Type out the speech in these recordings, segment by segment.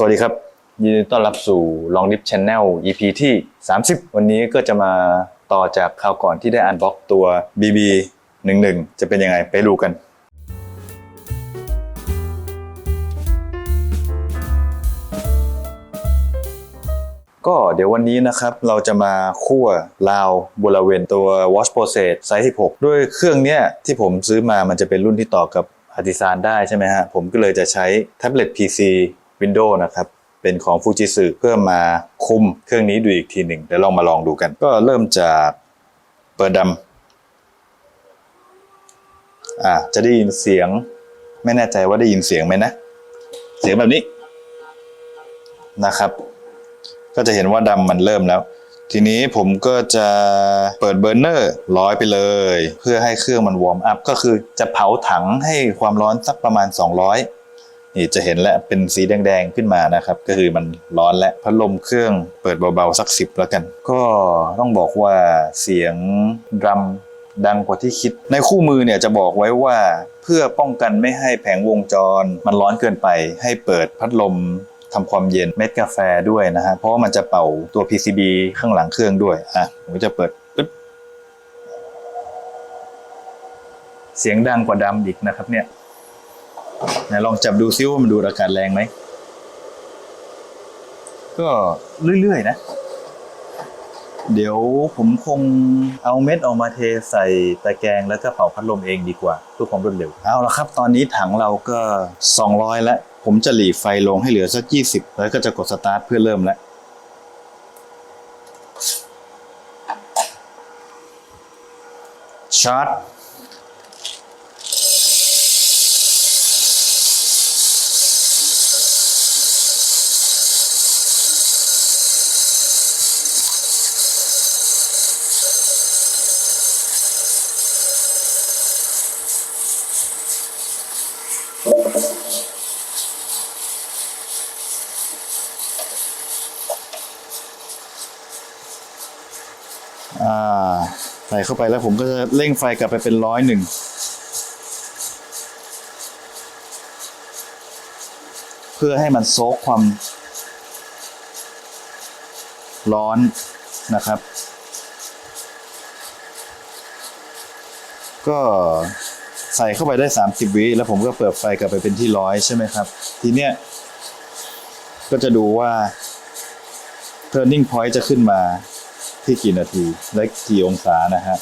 สวัสดีครับ ยินดีต้อนรับสู่ Long Dip Channel EP ที่ 30 วันนี้ก็จะมาต่อจากคราวก่อนที่ได้อันบ็อกตัว BB 11 จะเป็นยังไงไปดูกันก็เดี๋ยววันนี้นะครับ เราจะมาคั่วลาวบริเวณตัว Watch Process ไซส์ 16 ด้วยเครื่องเนี้ยที่ผมซื้อมามันจะเป็นรุ่นที่ต่อกับ Artisan ได้ใช่ไหมฮะ ผมก็เลยจะใช้แท็บเล็ต PC Windows นะครับเป็นของ Fujitsu เพื่อมาคุมเครื่องนี้ดูอีกทีหนึ่งเดี๋ยวลองมาลองดูกัน ก็เริ่มจากเปิดดำอ่าจะได้ยินเสียง ไม่แน่ใจว่าได้ยินเสียงไหมนะ เสียงแบบนี้นะครับ ก็จะเห็นว่าดำมันเริ่มแล้ว ทีนี้ผมก็จะเปิดเบอร์เนอร์ร้อยไปเลย เพื่อให้เครื่องมันวอร์มอัพก็คือจะเผาถังให้ความร้อนสักประมาณ 200 นี่จะเห็นแล้วเป็นสีแดงๆขึ้นมานะครับ ก็คือมันร้อนและพัดลมเครื่องเปิดเบาๆสักสิบแล้วกัน ก็ต้องบอกว่าเสียงดรัมดังกว่าที่คิด ในคู่มือเนี่ยจะบอกไว้ว่าเพื่อป้องกันไม่ให้แผงวงจร มันร้อนเกินไปให้เปิดพัดลมทำความเย็นเม็ดกาแฟด้วยนะฮะเพราะว่ามันจะเป่าตัว PCB ข้างหลังเครื่องด้วยอะผมจะเปิดปึ๊บเสียงดังกว่าดำอีกนะครับเนี่ย ไหนลองจับดูซิว่ามันดูดอากาศแรงไหม ก็เรื่อยๆนะ เดี๋ยวผมคงเอาเม็ดออกมาเทใส่ตะแกรงแล้วก็เป่าพัดลมเองดีกว่าเพื่อความรวดเร็ว เอาละครับ ตอนนี้ถังเราก็ 200 แล้ว ผมจะหลีไฟลงให้เหลือสัก 20 แล้วก็จะกดสตาร์ทเพื่อเริ่มแล้วชาร์จ ส่เข้าไปแล้วผมก็จะเร่งไฟกลับไปเป็นร้อยหนึ่งเพื่อให้มันโซกความร้อนนะครับ ก็ใส่เข้าไปได้ 30 วิแล้วผมก็เปิดไฟกลับไปเป็นที่ร้อยใช่ไหมครับ ทีเนี้ยก็จะดูว่า turning point จะขึ้นมา ที่กี่นาที และกี่องศานะฮะ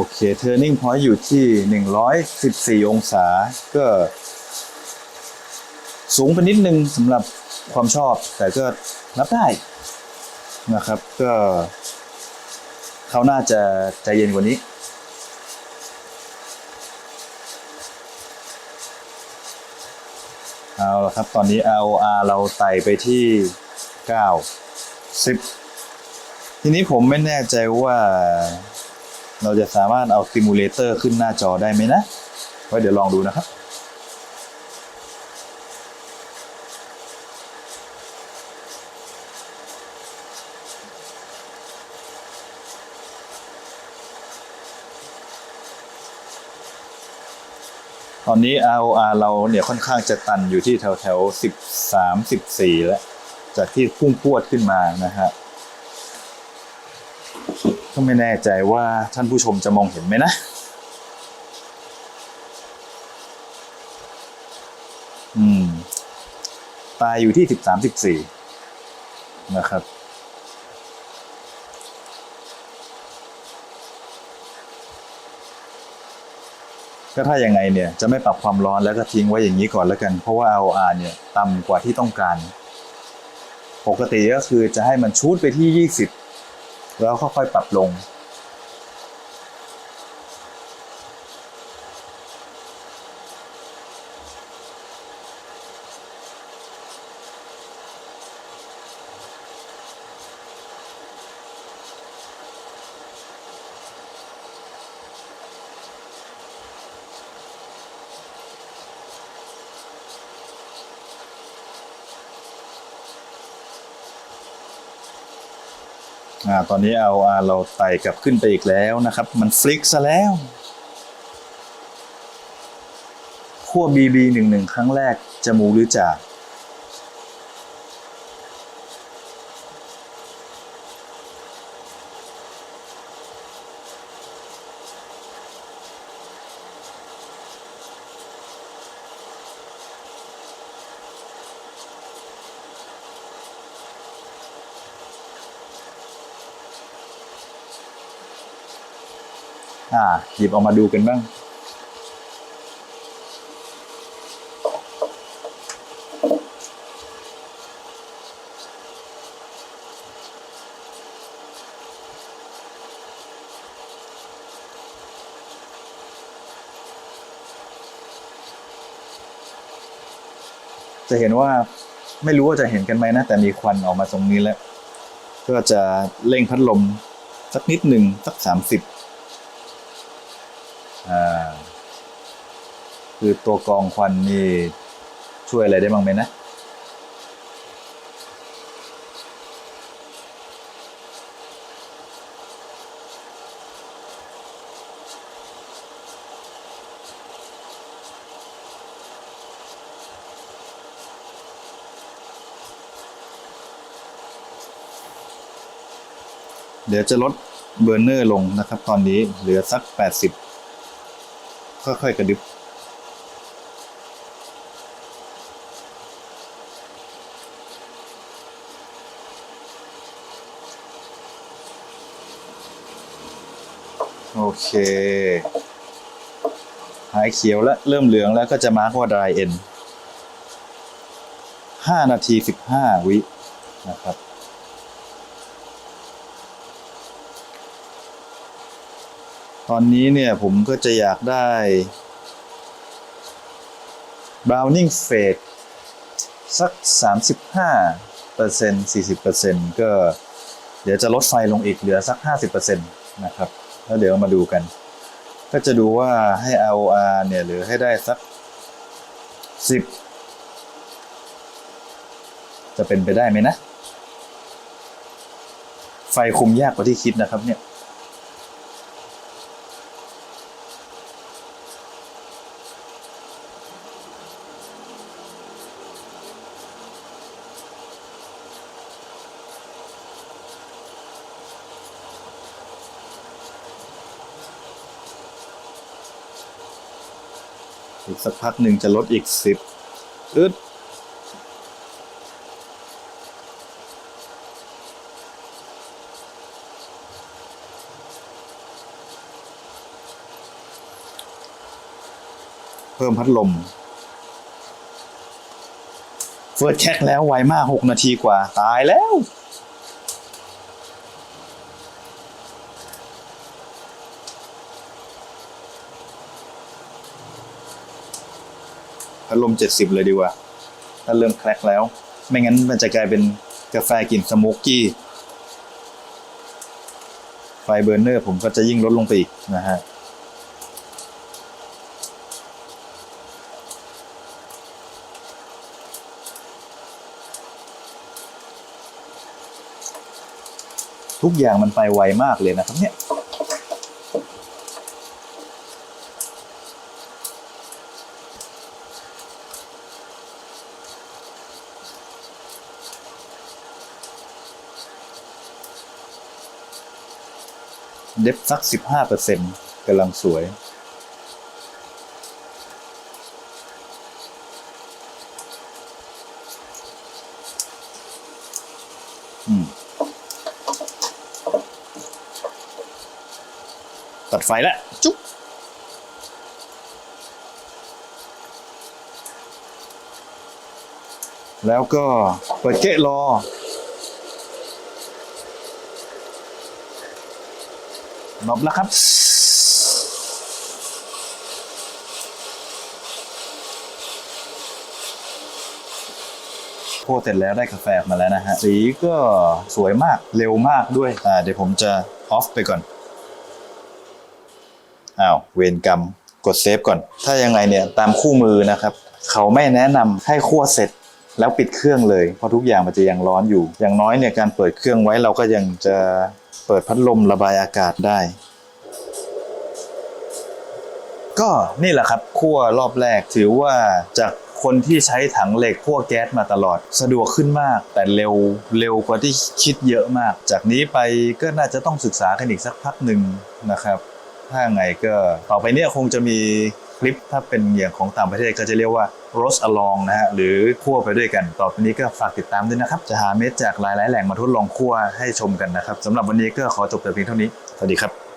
โอเค turning point อยู่ที่ 114 องศา ก็ สูงไปนิดนึงสำหรับความชอบ แต่ก็รับได้นะครับ ก็เขาน่าจะใจเย็นกว่านี้ เอาละครับ ตอนนี้ ROR เราไต่ไปที่ 9 10 ทีนี้ผมไม่แน่ใจว่า เราจะสามารถเอาซิมูเลเตอร์ขึ้นหน้าจอได้ไหมนะไว้เดี๋ยวลองดูนะครับ ตอนนี้ ROR เราเนี่ยค่อนข้างจะตันอยู่ที่แถวแถวสิบสามสิบสี่แล้ว จากที่พุ่งพรวดขึ้นมานะฮะ ก็ไม่แน่ใจว่าท่านผู้ชมจะมองเห็นไหมนะอืมตายอยู่ที่สิบสามสิบสี่นะครับ ก็ถ้ายังไงเนี่ยจะไม่ปรับความร้อนแล้วก็ทิ้งไว้อย่างนี้ก่อนแล้วกัน เพราะว่า ROR เนี่ยต่ำกว่าที่ต้องการ ปกติก็คือจะให้มันชูดไปที่ 20 แล้วค่อยๆปรับลง อ่าตอนนี้เอาอาเราไต่กลับขึ้นไปอีกแล้วนะครับ มันฟลิกซะแล้วขั้ว BB หนึ่งหนึ่งครั้งแรก จะมูหรือจ่า อ่า หยิบออกมาดูกันบ้าง จะเห็นว่าไม่รู้ว่าจะเห็นกันไหมนะ แต่มีควันออกมาตรงนี้แล้ว ก็จะเร่งพัดลมสักนิดหนึ่งสักสามสิบ อ่า คือตัวกองควันนี่ช่วยอะไรได้บ้างไหมนะ เดี๋ยวจะลดเบอร์เนอร์ลงนะครับ ตอนนี้เหลือสัก 80 ค่อยๆกระดึบ โอเค หายเขียวแล้วเริ่มเหลืองแล้วก็จะมาร์กว่า dry end 5 นาที 15 วินะครับตอนนี้เนี่ยผมก็จะอยากได้ browning fade สัก 35เปอร์เซ็นต์40เปอร์เซ็นต์ก็เดี๋ยวจะลดไฟลงอีกเหลือสัก 50เปอร์เซ็นต์นะครับ แล้วเดี๋ยวมาดูกัน ก็จะดูว่าให้ ROR เนี่ยหรือให้ได้สัก 10 จะเป็นไปได้ไหมนะ ไฟคุมยากกว่าที่คิดนะครับเนี่ย อีกสักพักหนึ่งจะลดอีกสิบอึดเพิ่มพัดลม เฟิร์สแช็กแล้วไวมากหกนาทีกว่า ตายแล้ว พัดลมเจ็ดสิบเลยดีกว่า ถ้าเริ่มแคลกแล้ว ไม่งั้นมันจะกลายเป็นกาแฟกลิ่นสโมกกี้ ไฟเบอร์เนอร์ผมก็จะยิ่งลดลงไปอีกนะฮะทุกอย่างมันไปไวมากเลยนะครับเนี่ย เดฟสักสิบห้าเปอร์เซ็นต์กำลังสวยอืมตัดไฟแล้ว จุ๊บแล้วก็เปิดเกะรอ นบแล้วครับโพดเสร็จแล้วได้กาแฟมาแล้วนะฮะ สีก็สวยมากเร็วมากด้วย อ่าเดี๋ยวผมจะออฟไปก่อน อ้าว เวรกรรมกดเซฟก่อน ถ้ายังไงเนี่ยตามคู่มือนะครับ เขาไม่แนะนำให้คั่วเสร็จแล้วปิดเครื่องเลย เพราะทุกอย่างมันจะยังร้อนอยู่ อย่างน้อยเนี่ยการเปิดเครื่องไว้เราก็ยังจะ เปิดพัดลมระบายอากาศได้ ก็นี่แหละครับคั่วรอบแรกถือว่าจากคนที่ใช้ถังเหล็กคั่วแก๊สมาตลอด สะดวกขึ้นมาก แต่เร็วเร็วกว่าที่คิดเยอะมาก จากนี้ไปก็น่าจะต้องศึกษากันอีกสักพักหนึ่งนะครับ ถ้าไงก็ต่อไปเนี่ยคงจะมี คลิปถ้าเป็นอย่างของต่างประเทศก็จะเรียกว่า roast along นะฮะหรือคั่วไปด้วยกัน ต่อไปนี้ก็ฝากติดตามด้วยนะครับ จะหาเม็ดจากหลายๆแหล่งมาทดลองคั่วให้ชมกันนะครับสำหรับวันนี้ก็ขอจบแต่เพียงเท่านี้ สวัสดีครับ